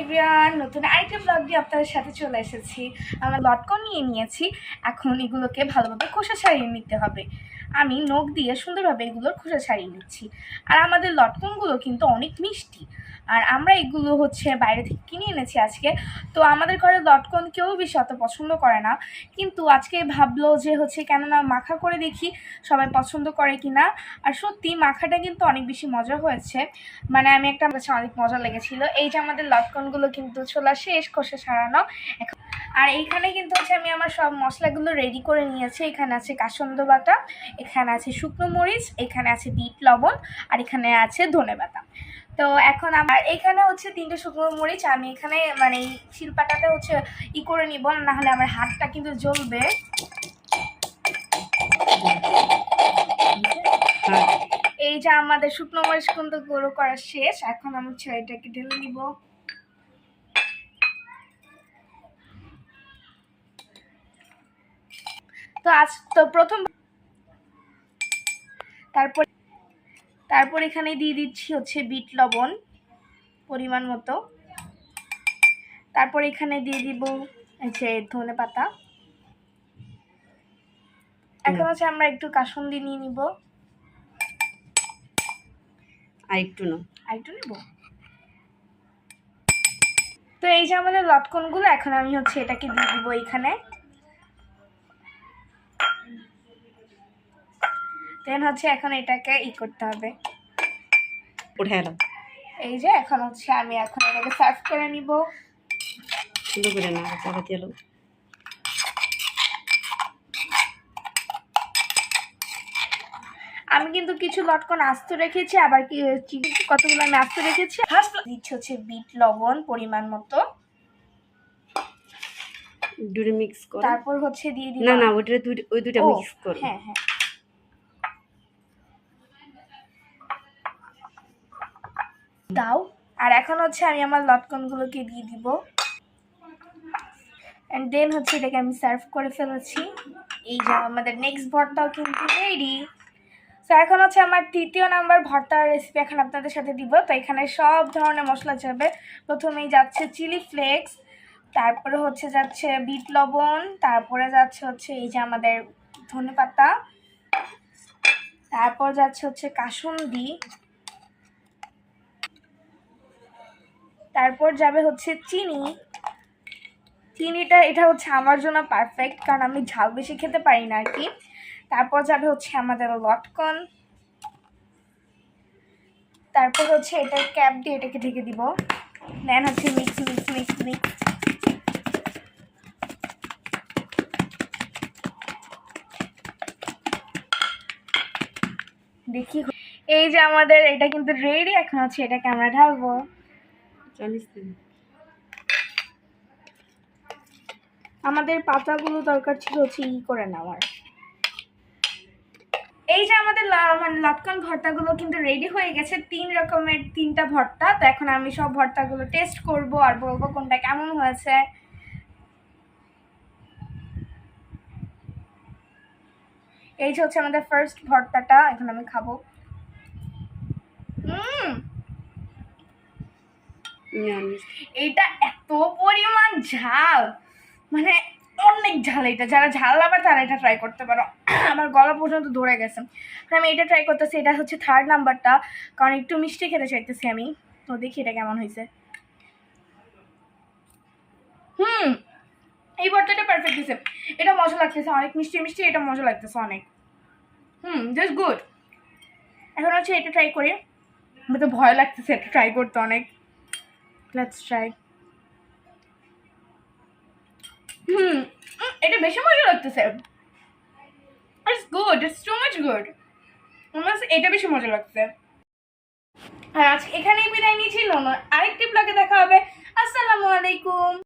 Everyone নতুন আরেকটা blog দিয়ে আপনাদের সাথে চলে এসেছি। আমরা লটকন নিয়ে নিয়েছি। এখন এগুলোকে ভালোভাবে খোসা ছাড়িয়ে নিতে হবে। আমি নখ দিয়ে সুন্দরভাবে এগুলোর খোসা ছাড়িয়ে নিচ্ছি। আর আমাদের লটকনগুলো কিন্তু অনেক মিষ্টি। আর আমরা এগুলো হচ্ছে বাইরে থেকে কিনে এনেছি আজকে। তো আমাদের ঘরে লটকন কেউ বেশি অত পছন্দ করে না। কিন্তু আজকে ভাবলো যে হচ্ছে কেননা মাখা করে দেখি সবাই পছন্দ করে কি না আর সত্যি মাখাটা কিন্তু অনেক বেশি মজা হয়েছে। মানে আমি একটা অনেক মজা লেগেছিল। এই যে আমাদের লটকনগুলো কিন্তু ছোলা শেষ কষে সারানো। এখন আর এইখানে কিন্তু হচ্ছে আমি আমার সব মশলাগুলো রেডি করে নিয়েছি। এখানে আছে কাসন্দ বাটা, এখানে আছে শুকনো মরিচ, এখানে আছে বিট লবণ, আর এখানে আছে ধনে বাটা। তো এখন আমার এখানে হচ্ছে তিনটে শুকনো মরিচ, আমি এখানে মানে এই শিলপাটাতে হচ্ছে ই করে নিব না হলে আমার হাতটা কিন্তু জ্বলবে। এই যে আমাদের শুকনো মরিচ কিন্তু গুঁড়ো করা শেষ, এখন আমি হচ্ছে এটাকে ঢেলে নিব। তো আজ তো প্রথম তারপর তারপর এখানে দিয়ে দিচ্ছি হচ্ছে বিট লবণ পরিমাণ মতো। তারপর এখানে দিয়ে দিব যে ধনে পাতা। এখন হচ্ছে আমরা একটু কাসুন্দি নিয়ে নিব। আর একটু না আর একটু নেব। তো এই যে আমাদের লটকনগুলো এখন আমি হচ্ছে এটাকে দিয়ে দিব এইখানে দেন হচ্ছে এখন এটাকে ই করতে হবে। উঠে এলাম এই যে এখন হচ্ছে আমি এখন এটাকে সার্ভ করে নিব। সুন্দর করে না চাপাতি এলো আমি কিন্তু কিছু লটকন আস্ত রেখেছি আবার কি কতগুলো আমি আস্ত রেখেছি? দিচ্ছি হচ্ছে বিট লবণ পরিমাণ মতো। দুটো মিক্স করো। তারপর হচ্ছে দিয়ে দিব না না ওইটা দুই- ওই দুইটা ও, মিক্স করো। হ্যাঁ হ্যাঁ। দাও। আর এখন হচ্ছে আমি আমার লটকনগুলোকে দিয়ে দিব। অ্যান্ড দেন হচ্ছে এটাকে আমি সার্ভ করে ফেলেছি। এই যে আমাদের নেক্সট ভর্তাও কিন্তু রেডি তো এখন হচ্ছে আমার তৃতীয় নাম্বার ভর্তার রেসিপি এখন আপনাদের সাথে দিব। তো এখানে সব ধরনের মশলা যাবে। প্রথমেই যাচ্ছে চিলি ফ্লেক্স তারপরে হচ্ছে যাচ্ছে বিট লবণ, তারপরে যাচ্ছে হচ্ছে এই যে আমাদের ধনে পাতা তারপর যাচ্ছে হচ্ছে কাসুন্দি। তারপর যাবে হচ্ছে চিনি। চিনিটা, এটা হচ্ছে আমার জন্য পারফেক্ট কারণ আমি ঝাল বেশি খেতে পারি না আর কি তারপর যাবে হচ্ছে আমাদের লটকন। তারপর হচ্ছে এটা ক্যাপ দিয়ে এটাকে ঢেকে দিব। দেন হচ্ছে মিক্স মিক্স মিক্স মিক্স দেখি। এই যে আমাদের, এটা কিন্তু রেডি এখন হচ্ছে এটাকে আমরা ঢালবো। দিন আমাদের পাতাগুলো দরকার ছিল হচ্ছে ই করে নেওয়ার। এই যে আমাদের মানে লটকন ভর্তাগুলো কিন্তু রেডি হয়ে গেছে, তিন রকমের তিনটা ভর্তা। তো এখন আমি সব ভর্তাগুলো টেস্ট করব আর বলব কোনটা কেমন হয়েছে। এই যে হচ্ছে আমাদের ফার্স্ট ভর্তাটা, এখন আমি খাব হুম নিরামিষ। এটা এত পরিমাণ ঝাল। মানে অনেক ঝাল এটা। যারা ঝাল আবার তারা এটা ট্রাই করতে পারো। আমার গলা পর্যন্ত ধরে গেছে। আমি এটা ট্রাই করতেছি। এটা হচ্ছে থার্ড নাম্বারটা কারণ একটু মিষ্টি খেতে চাইতেছি আমি। তো দেখি এটা কেমন হয়েছে হুম, এই ভর্তাটা পারফেক্ট দিছে এটা মজা লাগতেছে অনেক। মিষ্টি মিষ্টি, এটা মজা লাগতেছে অনেক। হুম জাস্ট গুড এখন হচ্ছে এটা ট্রাই করি। আমার তো ভয় লাগতেছে এটা ট্রাই করতে অনেক। লেটস ট্রাই হুম এটা বেশি মজা লাগতেছে। It's good it's too much good আমার এটা বেশি মজা লাগছে আর আজকে এখানেই বিদায় নিয়েছিল আরেকটি ব্লগে দেখা হবে। আসসালামু আলাইকুম।